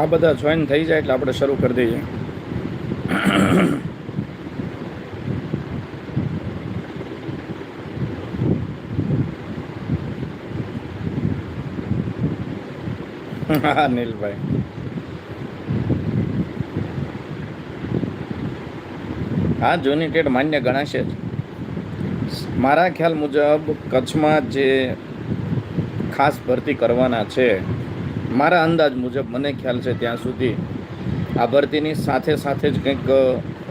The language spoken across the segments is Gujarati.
આ બધા જોઈન થઈ જાય એટલે આપણે શરૂ કરી દઈએ. હા, નીલભાઈ. હા, જૂની ટેટ માન્ય ગણાશે જ. મારા ખ્યાલ મુજબ કચ્છમાં જે ખાસ ભરતી કરવાના છે મારા અંદાજ મુજબ મને ખ્યાલ છે ત્યાં સુધી આ ભરતીની સાથે સાથે જ કંઈક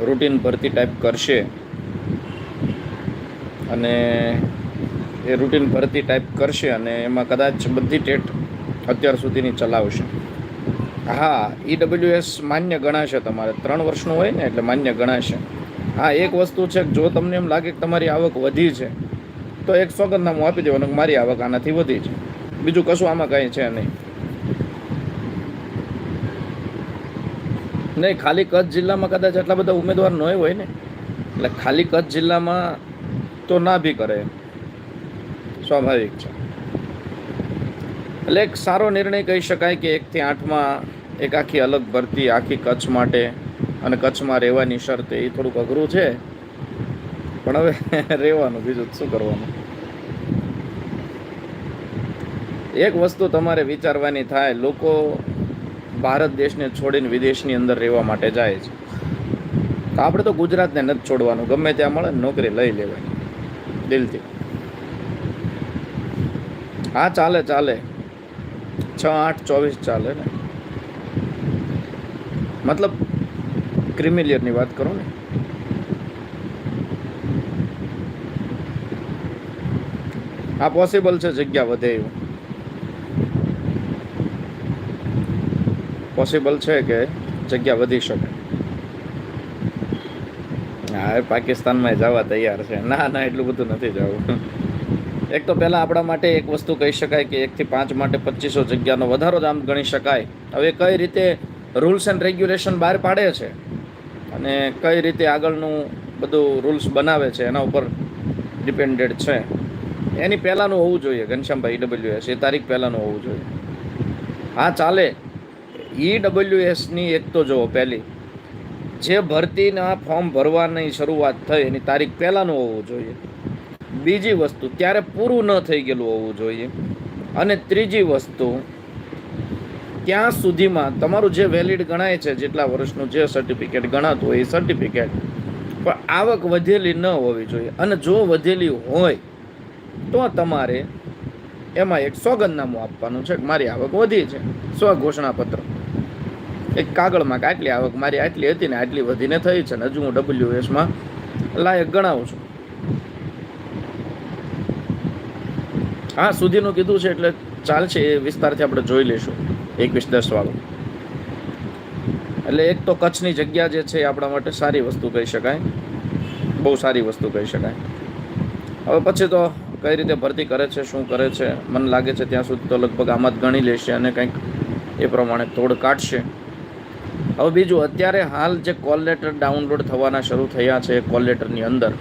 રૂટીન ભરતી ટાઈપ કરશે. અને એ રૂટીન ભરતી ટાઈપ કરશે અને એમાં કદાચ બધી ટેટ અત્યાર સુધીની ચલાવશે. હા ઈડબ્લ્યુએસ માન્ય ગણાશે તમારે. ત્રણ વર્ષનું હોય ને એટલે માન્ય ગણાશે. હા, એક વસ્તુ છે જો તમને એમ લાગે કે તમારી આવક વધી છે, તો એક સોગંદનામું આપી દેવાનું કે મારી આવક આનાથી વધી છે. બીજું કશું આમાં કાંઈ છે નહીં. નહીં, ખાલી કચ્છ જિલ્લામાં કદાચ આટલા બધા ઉમેદવાર ન હોય ને. એટલે ખાલી કચ્છ જિલ્લામાં તો ના બી કરે સ્વાભાવિક છે. એટલે એક સારો નિર્ણય કહી શકાય કે એકથી આઠમાં એક આખી અલગ ભરતી, આખી કચ્છ માટે અને કચ્છમાં રહેવાની શરત એ થોડુંક અઘરું છે. પણ હવે રહેવાનું, બીજું શું કરવાનું? એક વસ્તુ તમારે વિચારવાની થાય, લોકો ભારત દેશને છોડીને વિદેશની અંદર રહેવા માટે જાય છે. તો આપણે તો ગુજરાતને નથી છોડવાનું, ગમે ત્યાં મળે નોકરી લઈ લેવાની, દિલથી. હા, ચાલે ચાલે. છ, આઠ, ચોવીસ ચાલે ને. મતલબ ક્રિમિલિયરની વાત કરો ને. હા પોસિબલ છે જગ્યા વધે એવું. પોસિબલ છે કે જગ્યા વધી શકે? હા પાકિસ્તાનમાં જવા તૈયાર છે. ના ના, એટલું બધું નથી જવું. એક તો પહેલાં આપણા માટે એક વસ્તુ કહી શકાય કે એકથી પાંચ માટે પચીસો જગ્યાનો વધારો જ આમ ગણી શકાય. હવે કઈ રીતે રૂલ્સ એન્ડ રેગ્યુલેશન બહાર પાડે છે અને કઈ રીતે આગળનું બધું રૂલ્સ બનાવે છે એના ઉપર ડિપેન્ડેડ છે. એની પહેલાંનું હોવું જોઈએ. ઘનશ્યામભાઈ ડબલ્યુએસ એ તારીખ પહેલાંનું હોવું જોઈએ. હા, ચાલે. ઈ ડબલ્યુએસની એક તો જુઓ પહેલી. જે ભરતીના ફોર્મ ભરવાની શરૂઆત થઈ એની તારીખ પહેલાંનું હોવું જોઈએ. બીજી વસ્તુ, ત્યારે પૂરું ન થઈ ગયેલું હોવું જોઈએ. અને ત્રીજી વસ્તુ, ત્યાં સુધીમાં તમારું જે વેલિડ ગણાય છે, જેટલા વર્ષનું જે સર્ટિફિકેટ ગણાતું હોય એ સર્ટિફિકેટ, પણ આવક વધેલી ન હોવી જોઈએ. અને જો વધેલી હોય, તો તમારે એમાં એક સોગંદનામું આપવાનું છે કે મારી આવક વધી છે. સ્વ ઘોષણાપત્ર. એક કાગળમાં કે આટલી આવક મારી આટલી હતી ને આટલી વધીને થઈ છે ને હજુ હું ડબલ્યુ એસમાં લાયક ગણાવું છું. હા, સુધીનું કીધું છે એટલે ચાલશે, એ વિસ્તારથી આપણે જોઈ લઈશું. એકવીસ દસ વાળું. એટલે એક તો કચ્છની જગ્યા જે છે આપણા માટે સારી વસ્તુ કહી શકાય. બહુ સારી વસ્તુ કહી શકાય. હવે પછી તો કઈ રીતે ભરતી કરે છે, શું કરે છે, મને લાગે છે ત્યાં સુધી તો લગભગ આમાં જ ગણી લેશે અને કંઈક એ પ્રમાણે તોડ કાઢશે. હવે બીજું, અત્યારે હાલ જે કોલ લેટર ડાઉનલોડ થવાના શરૂ થયા છે કોલ લેટરની અંદર,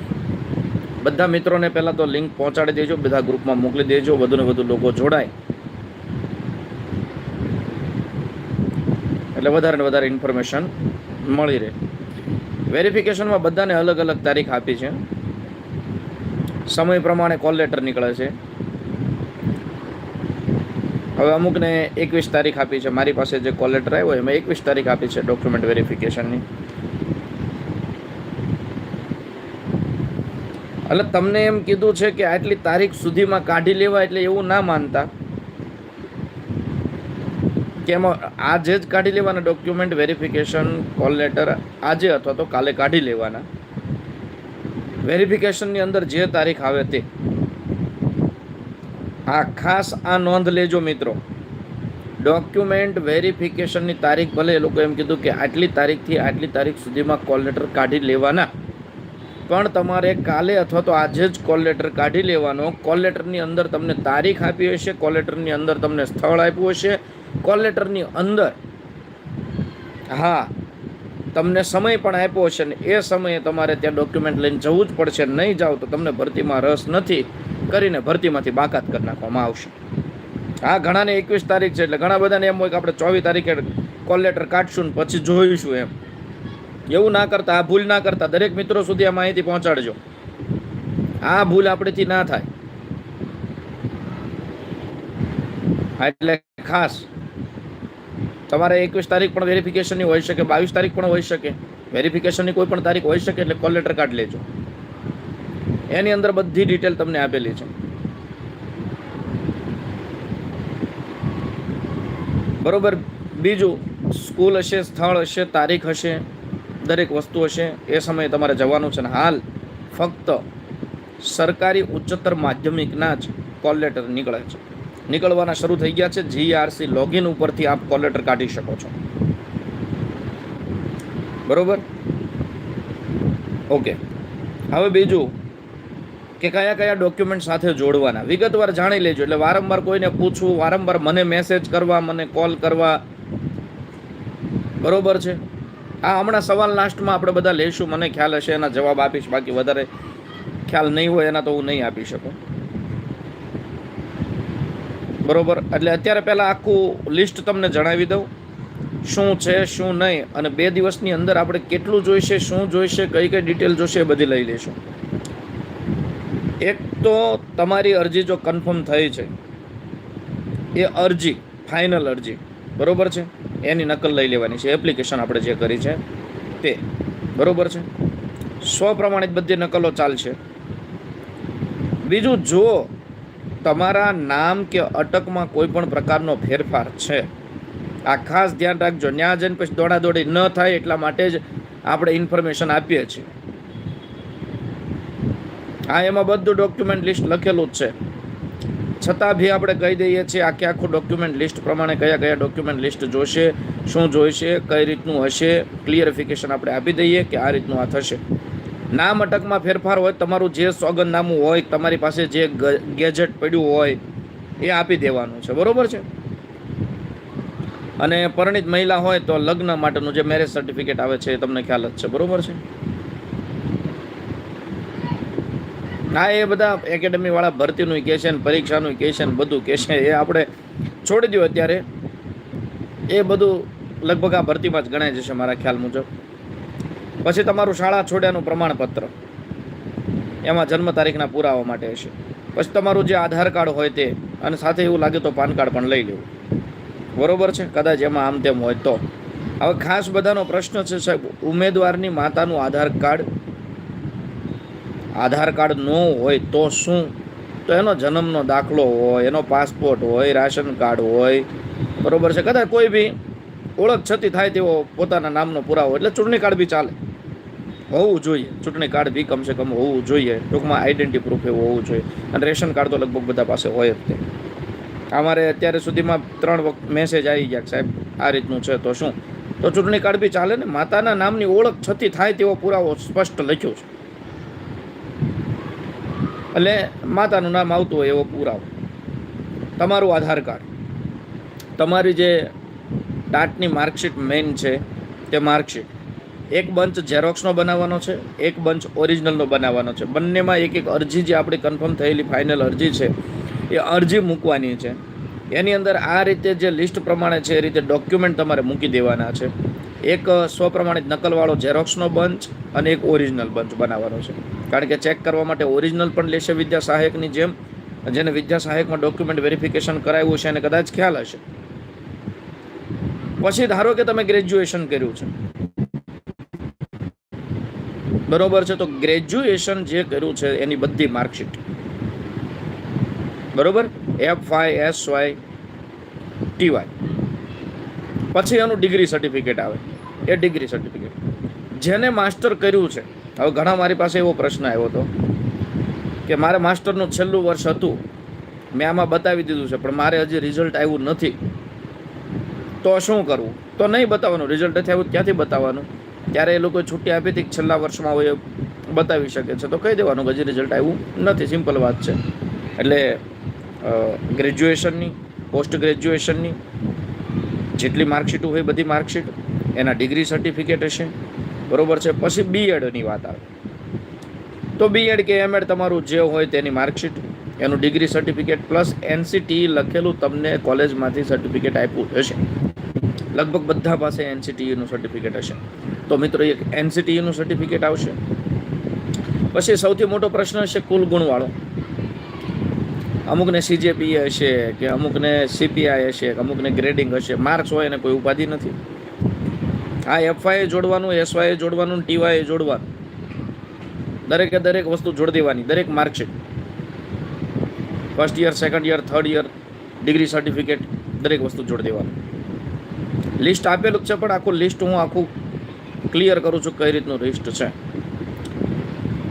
બધા મિત્રોને પહેલાં તો લિંક પહોંચાડી દેજો, બધા ગ્રુપમાં મોકલી દેજો, વધુને વધુ લોકો જોડાય. એટલે વધારે ને વધારે ઇન્ફોર્મેશન મળી રહે. વેરિફિકેશનમાં બધાને અલગ અલગ તારીખ આપી છે. સમય પ્રમાણે કોલ લેટર નીકળે છે. હવે અમુકને એકવીસ તારીખ આપી છે. મારી પાસે જે કોલ લેટર આવ્યો એમાં એકવીસ તારીખ આપી છે ડોક્યુમેન્ટ વેરિફિકેશનની એટલે તમને એમ કીધું છે કે આટલી તારીખ સુધીમાં કાઢી લેવા એટલે એવું ના માનતા? કે એમાં આજે જ કાઢી લેવાના ડોક્યુમેન્ટ વેરિફિકેશન કોલ લેટર આજે અથવા તો કાલે કાઢી લેવાના. વેરિફિકેશનની અંદર જે તારીખ આવે તે. આ ખાસ આ નોંધ લેજો મિત્રો. ડોક્યુમેન્ટ વેરિફિકેશનની તારીખ ભલે એ લોકો એમ કીધું કે આટલી તારીખથી આટલી તારીખ સુધીમાં કોલ લેટર કાઢી લેવાના. પણ તમારે કાલે અથવા તો આજે જ કોલ લેટર કાઢી લેવાનો. કોલ લેટરની અંદર તમને તારીખ આપી હશે કોલ લેટરની અંદર તમને સ્થળ આપ્યું હશે. કોલ લેટરની અંદર હા, તમને સમય પણ આપ્યો હશે ને એ સમયે તમારે ત્યાં ડોક્યુમેન્ટ લઈને જવું જ પડશે. નહીં જાઓ તો તમને ભરતીમાં રસ નથી. કરીને ભરતીમાંથી બાકાત કરી નાખવામાં આવશે. આ ઘણાને એકવીસ તારીખ છે એટલે ઘણા બધાને એમ હોય કે આપણે ચોવીસ તારીખે કોલ લેટર કાઢશું ને પછી જોઈશું એમ. એવું ના કરતા, આ ભૂલ ના કરતા દરેક મિત્રો સુધી આ માહિતી પહોંચાડજો. આ ભૂલ આપણેથી ના થાય. એટલે ખાસ, તમારે એકવીસ તારીખ પણ વેરિફિકેશનની હોઈ શકે, બાવીસ તારીખ પણ હોઈ શકે. વેરિફિકેશનની કોઈ પણ તારીખ હોઈ શકે એટલે કોલ લેટર કાર્ડ લેજો. એની અંદર બધી ડિટેલ તમને આપેલી છે. બરોબર, બીજું સ્કૂલ હશે, સ્થળ હશે, તારીખ હશે, દરેક વસ્તુ હશે, એ સમયે તમારે જવાનું છે ને હાલ ફક્ત સરકારી ઉચ્ચતર માધ્યમિકના જ કોલ લેટર નીકળે છે. નીકળવાના શરૂ થઈ ગયા છે જીઆરસી લોગિન ઉપરથી આપ કોલ લેટર કાઢી શકો છો. બરોબર? ઓકે હવે બીજું કે કયા કયા ડોક્યુમેન્ટ સાથે જોડવાના? વિગતવાર જાણી લેજો. એટલે વારંવાર કોઈને પૂછવું, વારંવાર મને મેસેજ કરવા, મને કોલ કરવા. બરોબર છે? આ હમણાં સવાલ લાસ્ટમાં આપણે બધા લઈશું મને ખ્યાલ હશે, એના જવાબ આપીશ. બાકી વધારે ખ્યાલ નહીં હોય એના તો હું નહીં આપી શકું. બરોબર? એટલે અત્યારે પહેલાં આખું લિસ્ટ તમને જણાવી દઉં. શું છે, શું નહીં? અને બે દિવસની અંદર આપણે કેટલું જોઈશે, શું જોઈશે, કઈ કઈ ડિટેલ જોઈશે એ બધી લઈ લઈશું એક તો તમારી અરજી જો કન્ફર્મ થઈ છે, એ અરજી ફાઇનલ અરજી, બરોબર છે? એની નકલ લઈ લેવાની છે એપ્લિકેશન આપણે જે કરી છે તે, બરોબર છે? સ્વપ્રમાણિત બધી નકલો ચાલશે. બીજું જો તમારા નામ કે અટકમાં કોઈ પણ પ્રકારનો ફેરફાર છે, આ ખાસ ધ્યાન રાખજો. ન્યા જઈને પછી દોડાદોડી ન થાય એટલા માટે જ આપણે ઇન્ફોર્મેશન આપીએ છીએ. હા, એમાં બધું ડોક્યુમેન્ટ લિસ્ટ લખેલું જ છે. છતાં બી આપણે કહી દઈએ છીએ આખે આખું ડોક્યુમેન્ટ લિસ્ટ પ્રમાણે કયા કયા ડોક્યુમેન્ટ લિસ્ટ જોશે, શું જોઈશે, કઈ રીતનું હશે ક્લિયરિફિકેશન આપણે આપી દઈએ કે આ રીતનું આ થશે. નામ અટકમાં ફેરફાર હોય, તમારું જે સોગંદનામું હોય, તમારી પાસે જે ગેજેટ પડ્યું હોય, એ આપી દેવાનું છે. બરોબર છે? અને પરણિત મહિલા હોય તો લગ્ન માટેનું જે મેરેજ સર્ટિફિકેટ આવે છે, એ તમને ખ્યાલ જ છે. બરોબર છે? હા, એ બધા એકેડમીવાળા ભરતીનું કહે છે ને પરીક્ષાનું કહે છે ને બધું કહે છે. એ આપણે છોડી દો અત્યારે. એ બધું લગભગ આ ભરતીમાં જ ગણાય જશે મારા ખ્યાલ મુજબ. પછી તમારું શાળા છોડ્યાનું પ્રમાણપત્ર. એમાં જન્મ તારીખના પુરાવા માટે હશે. પછી તમારું જે આધાર કાર્ડ હોય તે, અને સાથે એવું લાગે તો પાન કાર્ડ પણ લઈ લેવું. બરોબર છે? કદાચ એમાં આમ તેમ હોય તો. હવે ખાસ બધાનો પ્રશ્ન છે સાહેબ, ઉમેદવારની માતાનું આધાર કાર્ડ આધાર કાર્ડ ન હોય તો શું? તો એનો જન્મનો દાખલો હોય, એનો પાસપોર્ટ હોય, રાશન કાર્ડ હોય, બરાબર છે? કદાચ કોઈ બી ઓળખ છતી થાય તેવો પોતાના નામનો પુરાવો. એટલે ચૂંટણી કાર્ડ બી ચાલે. હોવું જોઈએ. ચૂંટણી કાર્ડ બી કમસે કમ હોવું જોઈએ. ટૂંકમાં આઈડેન્ટિટી પ્રૂફ એવું હોવું જોઈએ. અને રેશન કાર્ડ તો લગભગ બધા પાસે હોય જ તે. અમારે અત્યારે સુધીમાં ત્રણ વખત મેસેજ આવી ગયા સાહેબ, આ રીતનું છે તો શું? તો ચૂંટણી કાર્ડ બી ચાલે ને? માતાના નામની ઓળખ છતી થાય તેવો પુરાવો સ્પષ્ટ લખ્યો છે. એટલે માતાનું નામ આવતું હોય એવો પુરાવો. તમારું આધાર કાર્ડ. તમારી જે ટાટની માર્કશીટ મેઇન છે, તે માર્કશીટ. એક બંચ ઝેરોક્સનો બનાવવાનો છે, એક બંચ ઓરિજિનલનો બનાવવાનો છે. બંનેમાં એક એક અરજી જે આપણી કન્ફર્મ થયેલી ફાઇનલ અરજી છે, એ અરજી મૂકવાની છે. એની અંદર આ રીતે જે લિસ્ટ પ્રમાણે છે, એ રીતે ડોક્યુમેન્ટ તમારે મૂકી દેવાના છે. એક સ્વપ્રમાણિત નકલવાળો ઝેરોક્સનો બંચ અને એક ઓરિજિનલ બંચ બનાવવાનો છે. કારણ કે ચેક કરવા માટે ઓરિજિનલ પણ લેશે વિદ્યા સહાયકની જેમ, જેને વિદ્યા સહાયકમાં ડોક્યુમેન્ટ વેરિફિકેશન કરાવ્યું છે અને કદાચ ખ્યાલ હશે. પછી ધારો કે તમે ગ્રેજ્યુએશન કર્યું છે. બરોબર છે, તો ગ્રેજ્યુએશન જે કર્યું છે એની બધી માર્કશીટ બરોબર? F Y S Y TY પછી એનું ડિગ્રી સર્ટિફિકેટ આવે. એ ડિગ્રી સર્ટિફિકેટ જેને માસ્ટર કર્યું છે. હવે ઘણા મારી પાસે એવો પ્રશ્ન આવ્યો હતો કે મારે માસ્ટરનું છેલ્લું વર્ષ હતું. મેં આમાં બતાવી દીધું છે, પણ મારે હજી રિઝલ્ટ આવ્યું નથી. તો શું કરવું? તો નહીં બતાવવાનું. રિઝલ્ટ નથી આવ્યું, ક્યાંથી બતાવવાનું? ત્યારે એ લોકોએ છુટ્ટી આપી હતી છેલ્લા વર્ષમાં હોય બતાવી શકે છે. તો કહી દેવાનું કે હજી રિઝલ્ટ આવ્યું નથી. સિમ્પલ વાત છે. એટલે ગ્રેજ્યુએશનની પોસ્ટ ગ્રેજ્યુએશનની જેટલી માર્કશીટ હોય બધી માર્કશીટ એના ડિગ્રી સર્ટિફિકેટ હશે. બરોબર છે? પછી બીએડની વાત આવે. તો બીએડ કે એમએડ તમારું જે હોય તેની માર્કશીટ, એનું ડિગ્રી સર્ટિફિકેટ પ્લસ એનસીટી લખેલું તમને કોલેજમાંથી સર્ટિફિકેટ આપ્યું હશે. લગભગ બધા પાસે એનસીટીયુનું સર્ટિફિકેટ હશે. તો મિત્રો, એક એનસીટીયુનું સર્ટિફિકેટ આવશે. પછી સૌથી મોટો પ્રશ્ન હશે કુલ ગુણવાળો. અમુકને સીજેપી હશે કે અમુકને સીપીઆઈ હશે કે અમુકને ગ્રેડિંગ હશે. માર્ક્સ હોય એને કોઈ ઉપાધિ નથી. આ એફઆઈએ જોડવાનું એસવાય જોડવાનું ટીવાય જોડવાનું. દરેકે દરેક વસ્તુ જોડી દેવાની, દરેક marksheet first year second year third year degree certificate દરેક વસ્તુ જોડી દેવાનું. લિસ્ટ આપેલું છે, પણ આખું લિસ્ટ હું આખું ક્લિયર કરું છું કઈ રીતનું લિસ્ટ છે.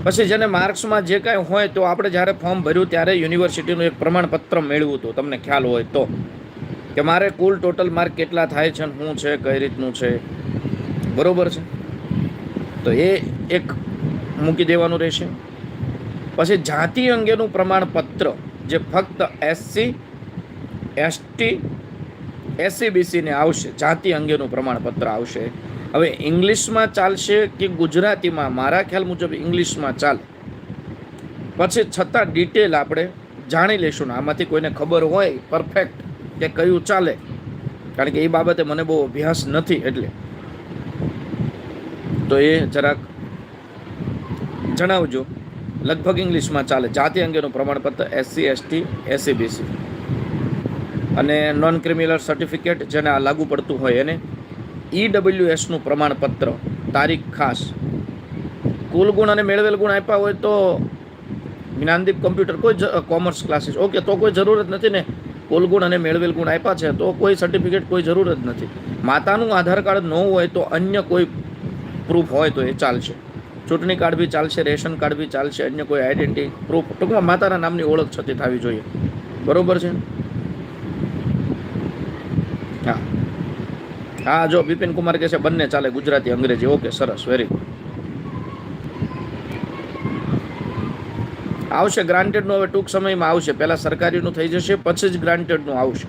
પછી જેને માર્ક્સમાં જે કાંઈ હોય તો આપણે જ્યારે ફોર્મ ભર્યું ત્યારે યુનિવર્સિટીનું એક પ્રમાણપત્ર મેળવ્યું હતું. તમને ખ્યાલ હોય તો. કે મારે કુલ ટોટલ માર્ક કેટલા થાય છે અને શું છે, કઈ રીતનું છે? બરોબર છે? તો એ એક મૂકી દેવાનું રહેશે. પછી જાતિ અંગેનું પ્રમાણપત્ર, જે ફક્ત એસસી એસટી એસસીબીસીને આવશે, જાતિ અંગેનું પ્રમાણપત્ર આવશે. હવે ઇંગ્લિશમાં ચાલશે કે ગુજરાતીમાં? મારા ખ્યાલ મુજબ ઇંગ્લિશમાં ચાલે. પછી છતાં ડિટેલ આપણે જાણી લઈશું ને. આમાંથી કોઈને ખબર હોય પરફેક્ટ કે કયું ચાલે. કારણ કે એ બાબતે મને બહુ અભ્યાસ નથી એટલે. તો એ જરાક જણાવજો. લગભગ ઇંગ્લિશમાં ચાલે. જાતિ અંગેનું પ્રમાણપત્ર એસસી એસટી એસસીબીસી અને નોન ક્રિમિનલ સર્ટિફિકેટ જેને આ લાગુ પડતું હોય એને. ઈડબ્લ્યુએસનું પ્રમાણપત્ર, તારીખ ખાસ. કુલ ગુણ અને મેળવેલ ગુણ આપ્યા હોય તો જ્ઞાનદીપ કોમ્પ્યુટર કોઈ કોમર્સ ક્લાસીસ ઓકે, તો કોઈ જરૂર જ નથી ને. કુલ ગુણ અને મેળવેલ ગુણ આપ્યા છે તો કોઈ સર્ટિફિકેટ કોઈ જરૂર જ નથી. માતાનું આધાર કાર્ડ ન હોય તો અન્ય કોઈ પ્રૂફ હોય તો એ ચાલશે. ચૂંટણી કાર્ડ બી ચાલશે, રેશન કાર્ડ બી ચાલશે, અન્ય કોઈ આઈડેન્ટિટી પ્રૂફ ટૂંકમાં માતાના નામની ઓળખ છતી થવી જોઈએ. બરોબર છે? હા. હા, જો બિપિન કુમાર કહે છે, બંને ચાલે ગુજરાતી, અંગ્રેજી. ઓકે, સરસ વેરી ગુડ આવશે ગ્રાન્ટેડનું હવે ટૂંક સમયમાં આવશે. પહેલાં સરકારીનું થઈ જશે, પછી જ ગ્રાન્ટેડનું આવશે.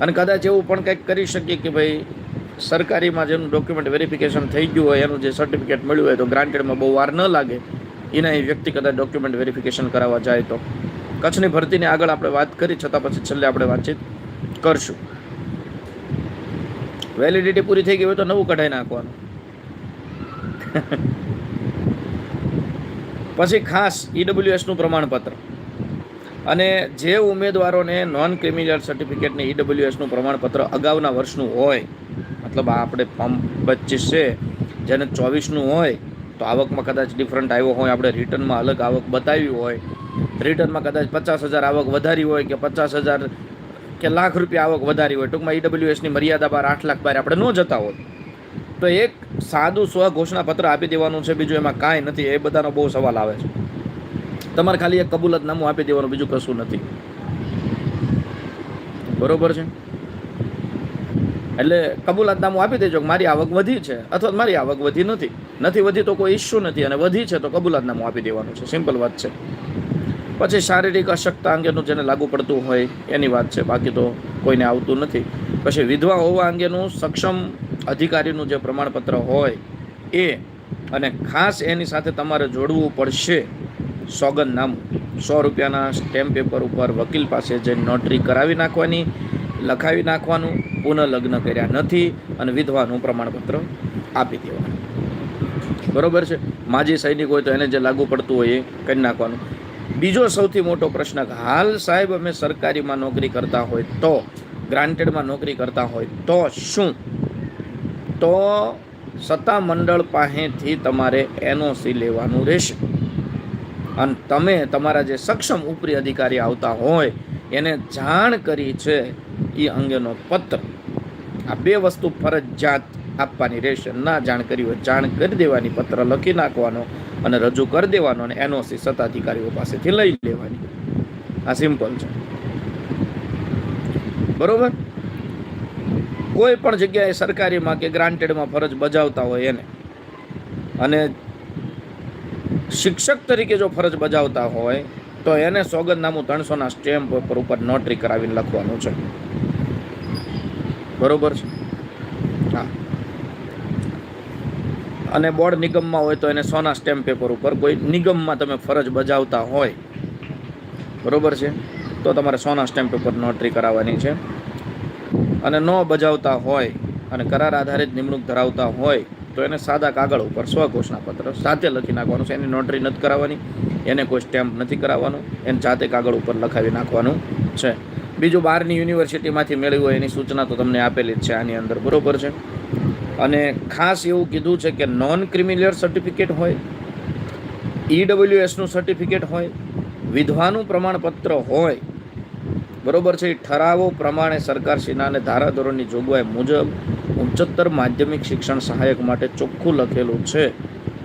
અને કદાચ એવું પણ કંઈક કરી શકીએ કે ભાઈ સરકારીમાં જેનું ડોક્યુમેન્ટ વેરિફિકેશન થઈ ગયું હોય, એનું જે સર્ટિફિકેટ મળ્યું હોય તો ગ્રાન્ટેડમાં બહુ વાર ન લાગે. એના એ વ્યક્તિ કદાચ ડોક્યુમેન્ટ વેરિફિકેશન કરાવવા જાય તો. કચ્છની ભરતીની આગળ આપણે વાત કરી, છતાં પછી છેલ્લે આપણે વાતચીત કરશું. વેલિડિટી પૂરી થઈ ગઈ હોય તો નવું કઢાઈ નાખવાનું. પછી ખાસ ઈડબ્લ્યુએસનું પ્રમાણપત્ર. અને જે ઉમેદવારોને નોન ક્રિમિનલ સર્ટિફિકેટને ઈડબ્લ્યુએસનું પ્રમાણપત્ર અગાઉના વર્ષનું હોય મતલબ આ આપણે પંપ પચીસ છે, જેને ચોવીસનું હોય, તો આવકમાં કદાચ ડિફરન્ટ આવ્યો હોય, આપણે રિટર્નમાં અલગ આવક બતાવી હોય રિટર્નમાં કદાચ પચાસ હજાર આવક વધારી હોય કે પચાસ હજાર કે લાખ રૂપિયા આવક વધારી હોય, ટૂંકમાં ઈડબ્લ્યુએસની મર્યાદા બાર આઠ લાખ બહાર આપણે ન જતા હોય તો એક સાદું સ્વ ઘોષણા પત્ર આપી દેવાનું છે, બીજું એમાં કાંઈ નથી, એ બધાનો બહુ સવાલ આવે છે. તમારે ખાલી એક કબૂલતનામું આપી દેવાનું, બીજું કશું નથી. બરોબર છે? એટલે કબૂલાતનામું આપી દેજો કે મારી આવક વધી છે અથવા મારી આવક વધી નથી. નથી વધી તો કોઈ ઇસ્યુ નથી અને વધી છે તો કબૂલાતનામું આપી દેવાનું છે. સિમ્પલ વાત છે. પછી શારીરિક અશક્તા અંગેનું જેને લાગુ પડતું હોય એની વાત છે. બાકી તો કોઈને આવતું નથી. પછી વિધવા હોવા અંગેનું સક્ષમ અધિકારીનું જે પ્રમાણપત્ર હોય એ અને ખાસ એની સાથે તમારે જોડવું પડશે. સોગંદનામું સો રૂપિયાના સ્ટેમ્પ પેપર ઉપર વકીલ પાસે જે નોટરી કરાવી નાખવાની, લખાવી નાખવાનું પુનઃલગ્ન કર્યા નથી અને વિધવાનું પ્રમાણપત્ર આપી દેવાનું. બરોબર છે? માજી સૈનિક હોય તો એને જે લાગુ પડતું હોય એ કરી નાખવાનું. બીજો સૌથી મોટો પ્રશ્ન હાલ સાહેબ અમે સરકારીમાં નોકરી કરતા હોય તો, ગ્રાન્ટેડમાં નોકરી કરતા હોય તો શું? તો સત્તામંડળ પાસેથી તમારે એનઓસી લેવાનું રહેશે. અને તમે તમારા જે સક્ષમ ઉપરી અધિકારી આવતા હોય એને જાણ કરી છે એ અંગેનો પત્ર. આ બે વસ્તુ ફરજિયાત આપવાની રહેશે. ના જાણ કરી હોય જાણ કરી દેવાની, પત્ર લખી નાખવાનો અને રજૂ કરી દેવાનો અને એનઓસી સત્તાધિકારીઓ પાસેથી લઈ લેવાની. આ સિમ્પલ છે. બરોબર? કોઈ પણ જગ્યાએ સરકારીમાં કે ગ્રાન્ટેડમાં ફરજ બજાવતા હોય એને. અને શિક્ષક તરીકે જો ફરજ બજાવતા હોય તો એને સોગંદનામું ત્રણસોના સ્ટેમ્પ પેપર ઉપર નોટરી કરાવીને લખવાનું છે. બરોબર છે? હા. અને બોર્ડ નિગમમાં હોય તો એને સોના સ્ટેમ્પ પેપર ઉપર કોઈ નિગમમાં તમે ફરજ બજાવતા હોય. બરોબર છે? તો તમારે સોના સ્ટેમ્પ પેપર નોટરી કરાવવાની છે. અને ન બજાવતા હોય અને કરાર આધારિત નિમણૂક ધરાવતા હોય તો એને સાદા કાગળ ઉપર સ્વઘોષણા પત્ર સાથે લખી નાખવાનું છે. એની નોટરી નથી કરાવવાની, એને કોઈ સ્ટેમ્પ નથી કરાવવાનું, એને જાતે કાગળ ઉપર લખાવી નાખવાનું છે. બીજું બહારની યુનિવર્સિટીમાંથી મેળવ્યું હોય એની સૂચના તો તમને આપેલી જ છે આની અંદર, બરોબર છે? અને ખાસ એવું કીધું છે કે નોન ક્રિમિલિયર સર્ટિફિકેટ હોય ઈડબ્લ્યુએસનું સર્ટિફિકેટ હોય, વિધવાનું પ્રમાણપત્ર હોય બરોબર છે, એ ઠરાવો પ્રમાણે સરકારશ્રીના અને ધારાધોરણની જોગવાઈ મુજબ ઉચ્ચતર માધ્યમિક શિક્ષણ સહાયક માટે ચોખ્ખું લખેલું છે.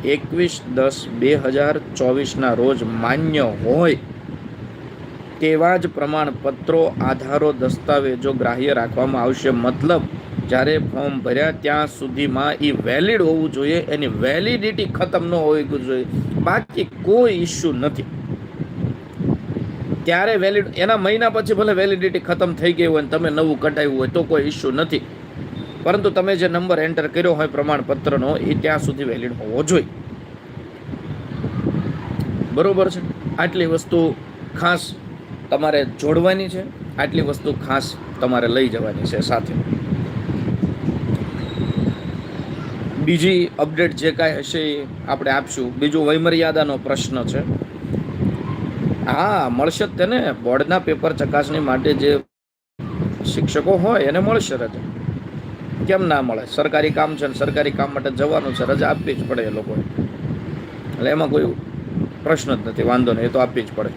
એકવીસ દસ બે હજાર ચોવીસના રોજ માન્ય હોય તેવા જ પ્રમાણપત્રો, આધારો, દસ્તાવેજો ગ્રાહ્ય રાખવામાં આવશે. મતલબ, જ્યારે ફોર્મ ભર્યા ત્યાં સુધીમાં એ વેલિડ હોવું જોઈએ, એની વેલિડિટી ખતમ ન હોવી જોઈએ. બાકી કોઈ ઇસ્યુ નથી. ત્યારે વેલિડ એના મહિના પછી ભલે વેલિડિટી ખતમ થઈ ગઈ હોય અને તમે નવું કઢાવ્યું હોય તો કોઈ ઇસ્યુ નથી. પરંતુ તમે જે નંબર એન્ટર કર્યો હોય પ્રમાણપત્રનો, એ ત્યાં સુધી વેલિડ હોવો જોઈએ. બરોબર છે? આટલી વસ્તુ ખાસ તમારે જોડવાની છે, આટલી વસ્તુ ખાસ તમારે લઈ જવાની છે સાથે. બીજી અપડેટ જે કાંઈ હશે એ આપણે આપશું. બીજું વયમર્યાદાનો પ્રશ્ન છે. હા, મળશે જ તેને. બોર્ડના પેપર ચકાસણી માટે જે શિક્ષકો હોય એને મળશે રજા. કેમ ના મળે? સરકારી કામ છે ને સરકારી કામ માટે જવાનું છે, રજા આપવી જ પડે એ લોકોએ. એટલે એમાં કોઈ પ્રશ્ન જ નથી, વાંધો નહીં, એ તો આપવી જ પડે.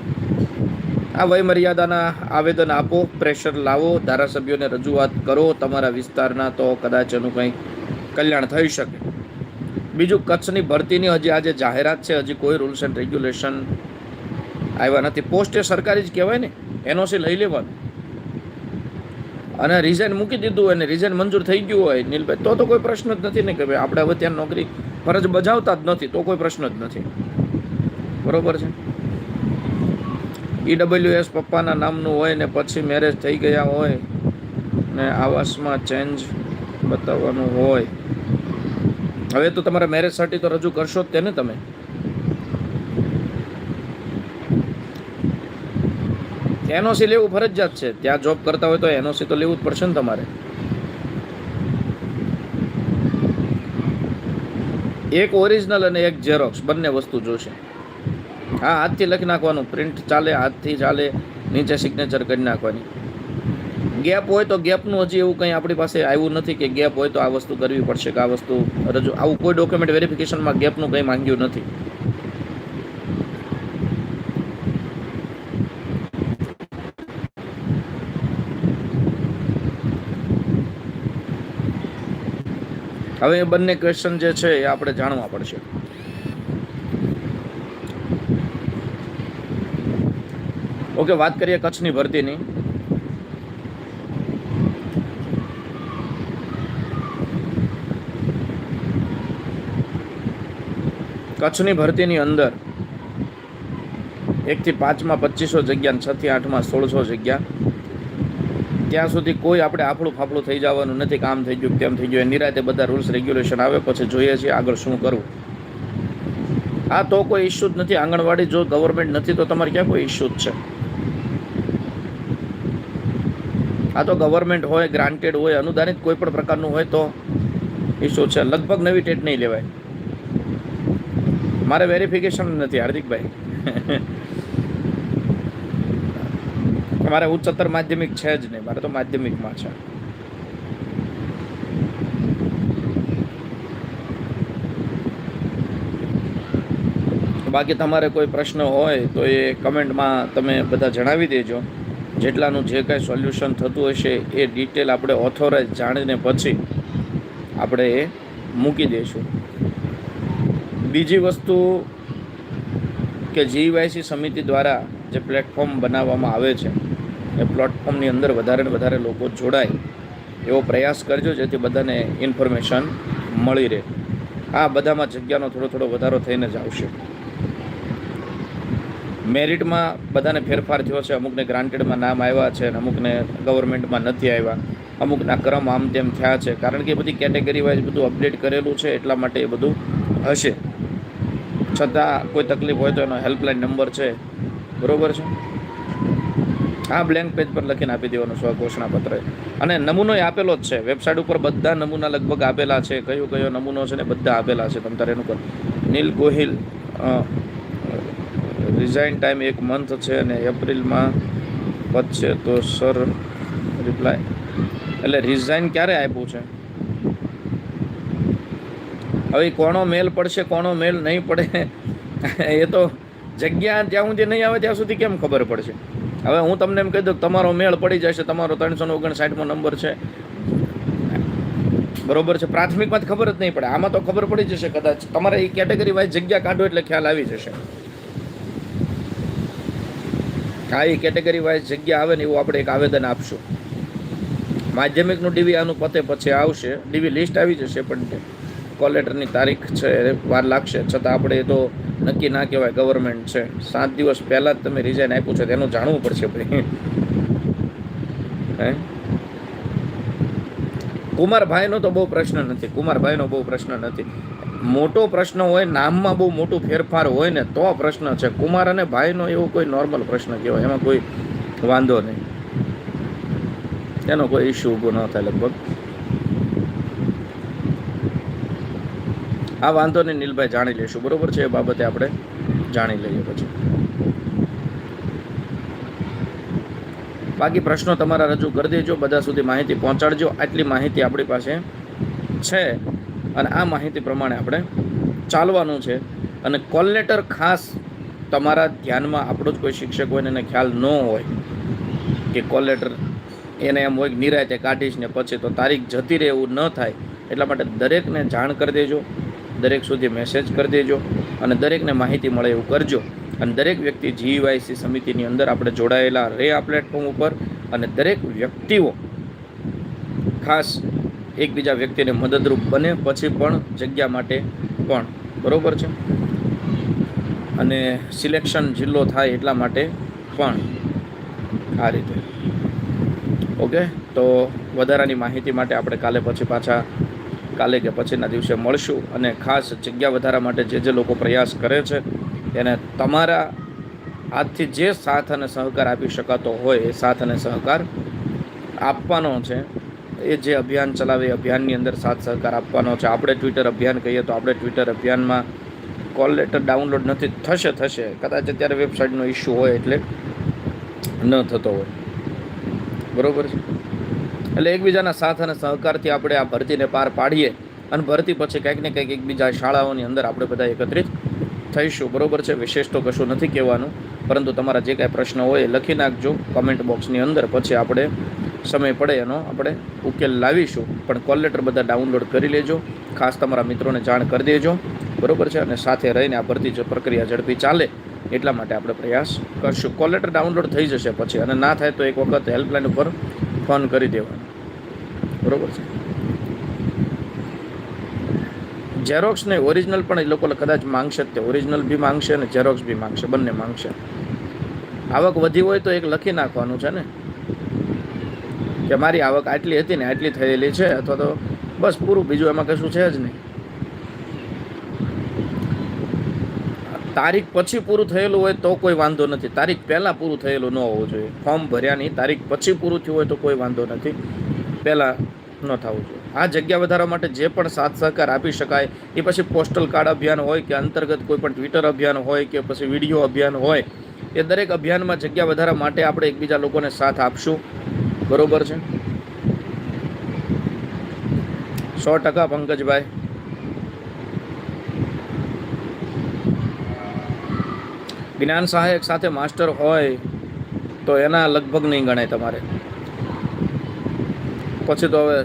આ વયમર્યાદાના આવેદન આપો, પ્રેશર લાવો, ધારાસભ્યોને રજૂઆત કરો, તમારા વિસ્તારના તો કદાચ એનું કંઈ કલ્યાણ થઈ શકે. બીજું, કચ્છની ભરતીની હજી આજે જાહેરાત છે, હજી કોઈ રૂલ્સ એન્ડ રેગ્યુલેશન આવ્યા નથી. પોસ્ટ એ સરકારી જ કહેવાય ને એનઓસી લઈ લેવાનું. અને રિઝાઇન મૂકી દીધું હોય ને રિઝાઇન મંજૂર થઈ ગયું હોય, નીલભાઈ, તો તો કોઈ પ્રશ્ન જ નથી ને કે ભાઈ આપણે હવે ત્યાં નોકરી ફરજ બજાવતા જ નથી, તો કોઈ પ્રશ્ન જ નથી. બરોબર છે? ઈડબ્લ્યુએસ પપ્પાના નામનું હોય ને, પછી મેરેજ થઈ ગયા હોય ને, આવાસમાં ચેન્જ બતાવવાનું હોય. હવે તો તમારા મેરેજ સર્ટી તો રજૂ કરશો જ તેને તમે. એનઓસી લેવું ફરજિયાત છે. ત્યાં જોબ કરતા હોય તો એનઓસી તો લેવું જ પડશે ને તમારે. એક ઓરિજિનલ અને એક ઝેરોક્સ બંને વસ્તુ જોશે. હા, હાથથી લખી નાખવાનું. પ્રિન્ટ ચાલે, હાથથી ચાલે, નીચે સિગ્નેચર કરી નાખવાની. ગેપ હોય તો ગેપનું હજી એવું કંઈ આપણી પાસે આવ્યું નથી કે ગેપ હોય તો આ વસ્તુ કરવી પડશે, કે આ વસ્તુ રજૂ આવું કોઈ ડોક્યુમેન્ટ વેરિફિકેશનમાં ગેપનું કંઈ માંગ્યું નથી. હવે એ બંને ક્વેશ્ચન જે છે એ આપણે જાણવા પડશે. ઓકે, વાત કરીએ કચ્છની ભરતીની. કચ્છની ભરતીની અંદર એકથી પાંચમાં પચીસો જગ્યા છથી આઠમાં સોળસો જગ્યા. ત્યાં સુધી કોઈ આપણે આફળું ફાફળું થઈ જવાનું નથી, કામ થઈ ગયું તેમ થઈ ગયું, એ નિરાતે બધા રૂલ્સ રેગ્યુલેશન આવે, પછી જોઈએ છીએ આગળ શું કરવું. આ તો કોઈ ઇસ્યુ જ નથી. આંગણવાડી જો ગવર્મેન્ટ નથી, તો તમારે ક્યાં કોઈ ઇસ્યુ જ છે? આ તો ગવર્મેન્ટ હોય ગ્રાન્ટેડ હોય, અનુદાનિત કોઈ પણ પ્રકારનું હોય તો ઇસ્યુ છે. લગભગ નવી ટેટ નહીં લેવાય. મારે વેરિફિકેશન નથી, હાર્દિકભાઈ. મારે ઉચ્ચતર માધ્યમિક છે જ નહીં, મારે તો માધ્યમિકમાં છે. બાકી તમારે કોઈ પ્રશ્ન હોય તો એ કમેન્ટમાં તમે બધા જણાવી દેજો. જેટલાનું જે કાંઈ સોલ્યુશન થતું હશે એ ડિટેલ આપણે ઓથોરાઇઝ જાણીને પછી આપણે એ મૂકી દઈશું. બીજી વસ્તુ કે જીવાયસી સમિતિ દ્વારા જે પ્લેટફોર્મ બનાવવામાં આવે છે એ પ્લેટફોર્મની અંદર વધારે ને વધારે લોકો જોડાય એવો પ્રયાસ કરજો જેથી બધાને ઇન્ફોર્મેશન મળી રહે. આ બધામાં જગ્યાનો થોડો થોડો વધારો થઈને જ આવશે. મેરિટમાં બધાને ફેરફાર થયો છે. અમુકને ગ્રાન્ટેડમાં નામ આવ્યા છે અને અમુકને ગવર્મેન્ટમાં નથી આવ્યા. અમુકના ક્રમ આમ તેમ થયા છે. કારણ કે બધી કેટેગરી વાઇઝ બધું અપડેટ કરેલું છે એટલા માટે એ બધું હશે. છતાં કોઈ તકલીફ હોય તો એનો હેલ્પલાઇન નંબર છે. બરાબર છે? આ બ્લેન્ક પેજ પર લખીને આપી દેવાનું સ્વ ઘોષણાપત્ર અને નમૂનો આપેલો જ છે. વેબસાઇટ ઉપર બધા નમૂના લગભગ આપેલા છે. કયો કયો નમૂનો છે ને બધા આપેલા છે. તમ તારે એનું પર નીલ ગોહિલ રિઝાઇન ટાઈમ એક મંથ છે અને એપ્રિલમાં વધશે તો સર રિપ્લાય એટલે રિઝાઇન ક્યારે આપ્યું છે? હવે કોનો મેલ પડશે, કોનો મેલ નહીં પડે, એ તો જગ્યા જ્યાં સુધી નહીં આવે ત્યાં સુધી કેમ ખબર પડશે? હવે હું તમને એમ કહી દઉં તમારો મેળ પડી જશે, તમારો ત્રણસો ને ઓગણસાઠમો નંબર છે. બરોબર છે? પ્રાથમિકમાં ખબર જ નહીં પડે. આમાં તો ખબર પડી જશે કદાચ. તમારે એ કેટેગરી વાઇઝ જગ્યા કાઢો એટલે ખ્યાલ આવી જશે. હા એ કેટેગરી વાઇઝ જગ્યા આવે ને એવું આપણે એક આવેદન આપશું. માધ્યમિકનું ડીવી આનું પતે પછી આવશે. ડીવી લિસ્ટ આવી જશે, પણ કોલેટરની તારીખ છે, વાર લાગશે. છતાં આપણે તો નક્કી ના કહેવાય ગવર્મેન્ટ છે. સાત દિવસ પહેલાં જ તમે રિઝાઇન આપ્યું છે, તેનું જાણવું પડશે ભાઈ. હે? કુમારભાઈનો તો બહુ પ્રશ્ન નથી, કુમારભાઈનો બહુ પ્રશ્ન નથી. મોટો પ્રશ્ન હોય, નામમાં બહુ મોટું ફેરફાર હોય ને તો પ્રશ્ન છે. કુમાર અને ભાઈનો એવો કોઈ નોર્મલ પ્રશ્ન કહેવાય, એમાં કોઈ વાંધો નહીં. એનો કોઈ ઇસ્યુ ઊભો ન થાય લગભગ. આ વાંધો નહીં, નીલભાઈ, જાણી લઈશું. બરોબર છે એ બાબતે આપણે જાણી લઈએ પછી. બાકી પ્રશ્નો તમારા રજૂ કરી દેજો, બધા સુધી માહિતી પહોંચાડજો. આટલી માહિતી આપણી પાસે છે અને આ માહિતી પ્રમાણે આપણે ચાલવાનું છે. અને કોલ લેટર ખાસ તમારા ધ્યાનમાં આપણો જ કોઈ શિક્ષક હોય ને એને ખ્યાલ ન હોય કે કોલ લેટર એને એમ હોય નિરાયતે કાઢીશ ને પછી તો તારીખ જતી રહે એવું ન થાય. એટલા માટે દરેકને જાણ કરી દેજો. દરેક સુધી મેસેજ કરી દેજો અને દરેકને માહિતી મળે એવું કરજો. અને દરેક વ્યક્તિ જીવાયસી સમિતિની અંદર આપણે જોડાયેલા રહે આ પ્લેટફોર્મ ઉપર અને દરેક વ્યક્તિઓ ખાસ એકબીજા વ્યક્તિને મદદરૂપ બને પછી પણ જગ્યા માટે પણ. બરાબર છે? અને સિલેક્શન જિલ્લો થાય એટલા માટે પણ આ રીતે. ઓકે તો વધારાની માહિતી માટે આપણે કાલે પછી પાછા કાલે કે પછીના દિવસે મળશું અને ખાસ જગ્યા વધારા માટે જે જે લોકો પ્રયાસ કરે છે, એને તમારા આજથી જે સાથ અને સહકાર આપી શકાતો હોય, એ સાથ અને સહકાર આપવાનો છે. એ જે અભિયાન ચલાવે, એ અભિયાનની અંદર સાથ સહકાર આપવાનો છે. આપણે ટ્વિટર અભિયાન કહીએ તો આપણે ટ્વિટર અભિયાનમાં કોલ લેટર ડાઉનલોડ નથી, થશે થશે. કદાચ અત્યારે વેબસાઇટનો ઇસ્યુ હોય એટલે ન થતો હોય. બરાબર છે? એટલે એકબીજાના સાથ અને સહકારથી આપણે આ ભરતીને પાર પાડીએ અને ભરતી પછી કંઈક ને કંઈક એકબીજા શાળાઓની અંદર આપણે બધા એકત્રિત થઈશું. બરાબર છે? વિશેષ તો કશું નથી કહેવાનું, પરંતુ તમારા જે કાંઈ પ્રશ્ન હોય એ લખી નાખજો કમેન્ટ બોક્સની અંદર, પછી આપણે સમય પડે એનો આપણે ઉકેલ લાવીશું. પણ કોલ લેટર બધા ડાઉનલોડ કરી લેજો, ખાસ તમારા મિત્રોને જાણ કરી દેજો. બરાબર છે? અને સાથે રહીને આ ભરતી જે પ્રક્રિયા ઝડપી ચાલે એટલા માટે આપણે પ્રયાસ કરશું. કોલ લેટર ડાઉનલોડ થઈ જશે પછી, અને ના થાય તો એક વખત હેલ્પલાઇન ઉપર ફોન કરી દેવાનો. બરોબર છે? ઝેરોક્સ ને ઓરિજિનલ પણ એ લોકો કદાચ માંગશે જ તે. ઓરિજિનલ બી માંગશે અને ઝેરોક્સ બી માંગશે. બંને માંગશે. આવક વધી હોય તો એક લખી નાખવાનું છે ને? કે મારી આવક આટલી હતી ને આટલી થયેલી છે અથવા તો બસ પૂરું. બીજું એમાં કશું છે જ નહીં. તારીખ પછી પૂરું થયેલું હોય તો કોઈ વાંધો નથી. તારીખ પહેલાં પૂરું થયેલું ન હોવું જોઈએ. ફોર્મ ભર્યાની તારીખ પછી પૂરું થયું હોય તો કોઈ વાંધો નથી. પહેલાં ન થવું જોઈએ. આ જગ્યા વધારવા માટે જે પણ સાથ સહકાર આપી શકાય, એ પછી પોસ્ટલ કાર્ડ અભિયાન હોય કે અંતર્ગત કોઈ પણ ટ્વિટર અભિયાન હોય કે પછી વીડિયો અભિયાન હોય, એ દરેક અભિયાનમાં જગ્યા વધારવા માટે આપણે એકબીજા લોકોને સાથ આપશું. બરોબર છે? સો ટકા પંકજભાઈ. જ્ઞાન સહાયક સાથે માસ્ટર હોય તો એના લગભગ નહીં ગણાય તમારે. પછી તો હવે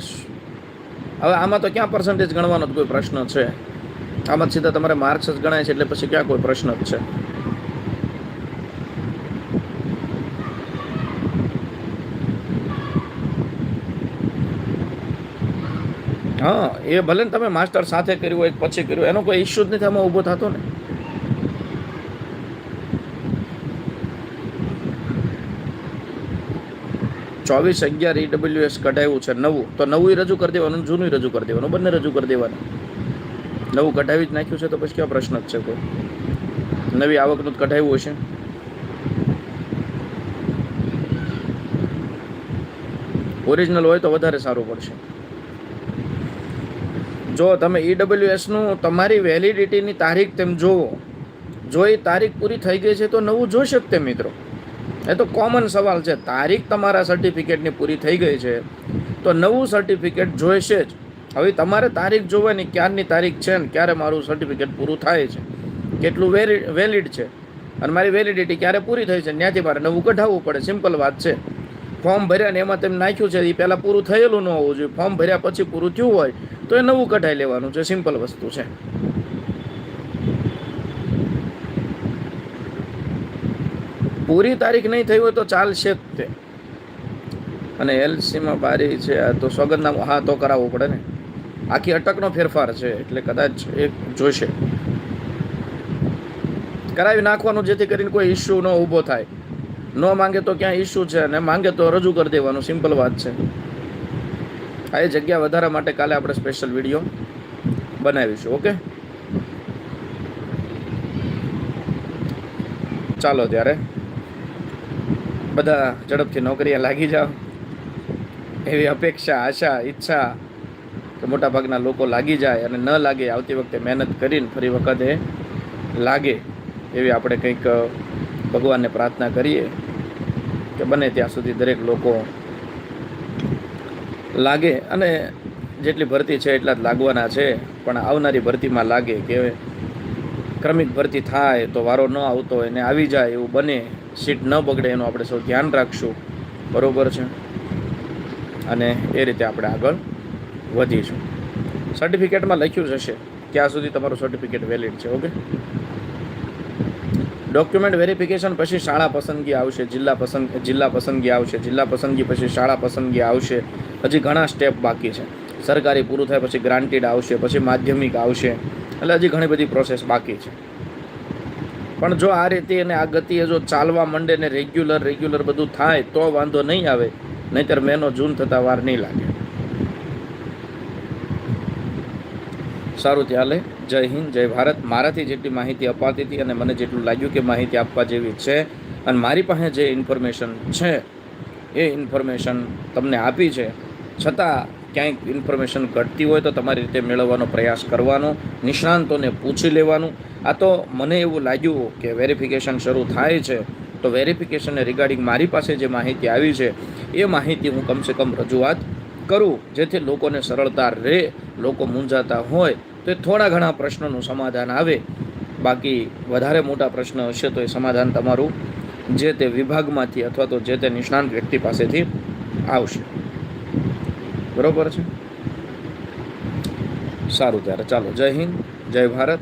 હવે આમાં તો ક્યાં પર્સન્ટેજ ગણવાનો જ કોઈ પ્રશ્ન છે? આમાં સીધા તમારે માર્ક્સ જ ગણાય છે એટલે પછી ક્યાં કોઈ પ્રશ્ન જ છે? હા, એ ભલે ને તમે માસ્ટર સાથે કર્યું હોય પછી કર્યું એનો કોઈ ઇસ્યુ જ નથી, આમાં ઊભો થતો ને. ચોવીસ અગિયાર ઈડબ્લ્યુએસ કઢાવ્યું છે નવું. તો નવું રજૂ કરી દેવાનું જૂનું રજૂ કરી દેવાનું. બંને રજૂ કરી દેવાનું. નવું કઢાવી જ નાખ્યું છે તો પછી કેવા પ્રશ્ન જ છે કોઈ? નવી આવકનું જ કઢાવ્યું હશે. ઓરિજિનલ હોય તો વધારે સારું પડશે. જો તમે ઈડબ્લ્યુએસનું તમારી વેલિડિટીની તારીખ તેમ જોવો. જો એ તારીખ પૂરી થઈ ગઈ છે તો નવું જોઈ શકતે મિત્રો. એ તો કોમન સવાલ છે. તારીખ તમારા સર્ટિફિકેટની પૂરી થઈ ગઈ છે, તો નવું સર્ટિફિકેટ જોઈશે જ. હવે તમારે તારીખ જોવાની ક્યારની તારીખ છે ને ક્યારે મારું સર્ટિફિકેટ પૂરું થાય છે? કેટલું વેલિડ છે? અને મારી વેલિડિટી ક્યારે પૂરી થઈ છે? ત્યાંથી મારે નવું કઢાવવું પડે. સિમ્પલ વાત છે. ફોર્મ ભર્યા ને એમાં તેમ નાખ્યું છે, એ પહેલાં પૂરું થયેલું ન હોવું જોઈએ. ફોર્મ ભર્યા પછી પૂરું થયું હોય, તો એ નવું કઢાઈ લેવાનું છે. સિમ્પલ વસ્તુ છે. પૂરી તારીખ નહીં થઈ હોય તો ચાલશે જ તે. અને એલસીમાં બારી છે તો સોગંદનામું હા, તો કરાવવું પડે ને. આખી અટકનો ફેરફાર છે, એટલે કદાચ એક જોશે. કરાવી નાખવાનું જેથી કરીને કોઈ ઇસ્યુ ન ઊભો થાય. ન માંગે તો ક્યાં ઇસ્યુ છે અને માંગે તો રજૂ કરી દેવાનું સિમ્પલ વાત છે. આ એ જગ્યા વધારા માટે કાલે આપણે સ્પેશિયલ વીડિયો બનાવીશું, ઓકે? ચાલો ત્યારે. બધા ઝડપથી નોકરીએ લાગી જાઓ. એવી અપેક્ષા, આશા, ઈચ્છા કે મોટાભાગના લોકો લાગી જાય અને ન લાગે, આવતી વખતે મહેનત કરીને ફરી વખતે લાગે એવી આપણે કંઈક ભગવાનને પ્રાર્થના કરીએ કે બને ત્યાં સુધી દરેક લોકો લાગે અને જેટલી ભરતી છે એટલા જ લાગવાના છે. પણ આવનારી ભરતીમાં લાગે કે ક્રમિક ભરતી થાય તો વારો ન આવતો, એને આવી જાય એવું બને. સીટ ન બગડે એનું આપણે સૌ ધ્યાન રાખશું. બરાબર છે? અને એ રીતે આપણે આગળ વધીશું. સર્ટિફિકેટમાં લખ્યું જ હશે ત્યાં સુધી તમારું સર્ટિફિકેટ વેલિડ છે, ઓકે? ડોક્યુમેન્ટ વેરિફિકેશન પછી શાળા પસંદગી આવશે, જિલ્લા પસંદ, જિલ્લા પસંદગી આવશે, જિલ્લા પસંદગી પછી શાળા પસંદગી આવશે, હજી ઘણા સ્ટેપ બાકી છે. સરકારી પૂરું થાય પછી ગ્રાન્ટેડ આવશે, પછી માધ્યમિક આવશે, એટલે હજી ઘણી બધી પ્રોસેસ બાકી છે. પણ જો આ રીતે અને આ ગતિએ જો ચાલવા માંડે ને રેગ્યુલર રેગ્યુલર બધું થાય, તો વાંધો નહીં આવે. નહીંતર મેનો જૂન થતાં વાર નહીં લાગે. સારું ચાલે જય હિન્દ, જય ભારત. મારાથી જેટલી માહિતી અપાતી હતી અને મને જેટલું લાગ્યું કે માહિતી આપવા જેવી છે, અને મારી પાસે જે ઇન્ફોર્મેશન છે, એ ઇન્ફોર્મેશન તમને આપી છે. છતાં ક્યાંક ઇન્ફોર્મેશન ઘટતી હોય તો તમારી રીતે મેળવવાનો પ્રયાસ કરવાનો, નિષ્ણાંતોને પૂછી લેવાનું. આ તો મને એવું લાગ્યું કે વેરિફિકેશન શરૂ થાય છે, તો વેરિફિકેશનને રિગાર્ડિંગ મારી પાસે જે માહિતી આવી છે, એ માહિતી હું કમસે કમ રજૂઆત કરું, જેથી લોકોને સરળતા રહે, લોકો મૂંઝાતા હોય, તો એ થોડા ઘણા પ્રશ્નોનું સમાધાન આવે. બાકી વધારે મોટા પ્રશ્ન હશે તો એ સમાધાન તમારું જે તે વિભાગમાંથી અથવા તો જે તે નિષ્ણાંત વ્યક્તિ પાસેથી આવશે. બરોબર છે? સારું ત્યારે ચાલો. જય હિન્દ જય ભારત.